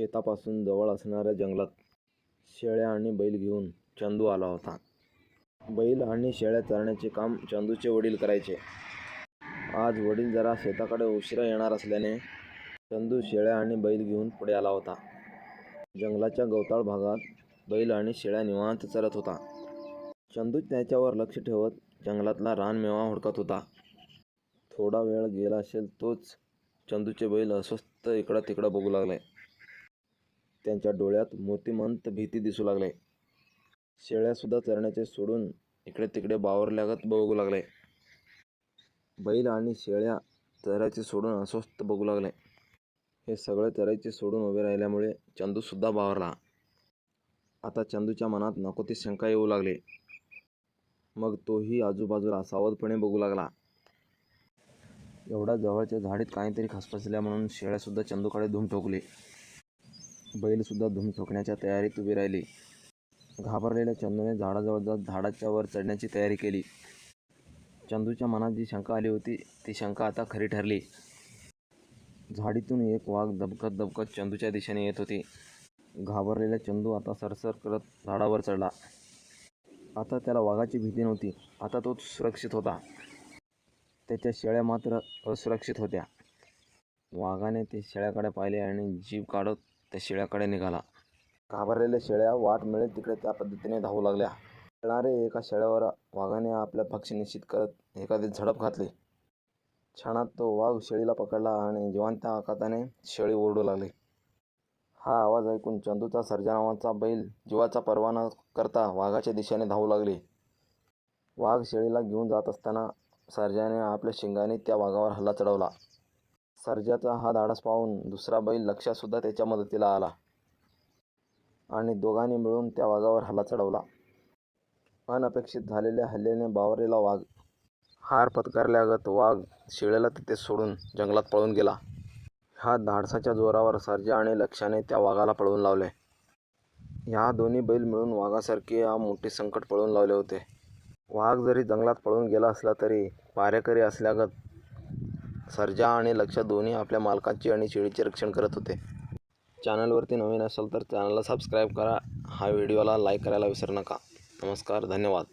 शेतापासून जवळ असणाऱ्या जंगलात शेळ्या आणि बैल घेऊन चंदू आला होता. बैल आणि शेळ्या चरण्याचे काम चंदूचे वडील करायचे. आज वडील जरा शेताकडे उशिरा येणार असल्याने चंदू शेळ्या आणि बैल घेऊन पुढे आला होता. जंगलाच्या गवताळ भागात बैल आणि शेळ्या निवांत चरत होता. चंदू त्याच्यावर लक्ष ठेवत जंगलातला रानमेवा हुडकत होता. थोडा वेळ गेला असेल तोच चंदूचे बैल अस्वस्थ इकडं तिकडं बघू लागले. त्यांच्या डोळ्यात मोतीमंत भीती दिसू लागले शेळ्यासुद्धा चरण्याचे सोडून इकडे तिकडे बावरल्यागत बघू लागले. बैल आणि शेळ्या चरायचे सोडून अस्वस्थ बघू लागले. हे सगळे चरायचे सोडून उभे राहिल्यामुळे चंदूसुद्धा बावरला. आता चंदूच्या मनात नको ती शंका येऊ लागली. मग तोही आजूबाजूला सावधपणे बघू लागला. एवढ्या जवळच्या झाडीत काहीतरी खसखसल्या म्हणून शेळ्यासुद्धा चंदूकडे धूम ठोकली. बैलसुद्धा धूम ठोकण्याच्या तयारीत उभी राहिली. घाबरलेल्या चंदूने झाडाजवळ जात झाडाच्या वर चढण्याची तयारी केली. चंदूच्या मनात जी शंका आली होती ती शंका आता खरी ठरली. झाडीतून एक वाघ दबकत दबकत चंदूच्या दिशेने येत होती. घाबरलेला चंदू आता सरसर करत झाडावर चढला. आता त्याला वाघाची भीती नव्हती. आता तो सुरक्षित होता. त्याच्या शेळ्या मात्र असुरक्षित होत्या. वाघाने ते शेळ्याकडे पाहिले आणि जीव काढत त्या शेळ्याकडे निघाला. घाबरलेल्या शेळ्या वाट मिळेल तिकडे त्या पद्धतीने धावू लागल्या. खेळणारे एका शेळ्यावर वाघाने आपल्या पक्ष निश्चित करत एखादी झडप घातली. क्षणात तो वाघ शेळीला पकडला आणि जिवंत आकाताने शेळी ओरडू लागली. हा आवाज ऐकून चंदूचा सर्जा नावाचा बैल जीवाचा पर्वा न करता वाघाच्या दिशेने धावू लागली वाघ शेळीला घेऊन जात असताना सर्जाने आपल्या शिंगाने त्या वाघावर हल्ला चढवला. सर्जाचा हा धाडस पाहून दुसरा बैल लक्ष्यासुद्धा त्याच्या मदतीला आला आणि दोघांनी मिळून त्या वाघावर हल्ला चढवला. अनपेक्षित झालेल्या हल्ल्याने बावरलेला वाघ हार पत्करल्यागत वाघ शिळेला तिथे सोडून जंगलात पळून गेला. ह्या धाडसाच्या जोरावर सर्जा आणि लक्ष्याने त्या वाघाला पळवून लावले. ह्या दोन्ही बैल मिळून वाघासारखे हा मोठे संकट पळवून लावले होते. वाघ जरी जंगलात पळून गेला असला तरी पारेकरी असल्यागत सर्जा आणि लक्ष दोन्ही आपल्या मालकाची आणि शेळीचे रक्षण करत होते. चॅनलवरती नवीन असाल तर चॅनलला सबस्क्राईब करा. हा व्हिडिओला लाईक करायला विसरू नका. नमस्कार धन्यवाद.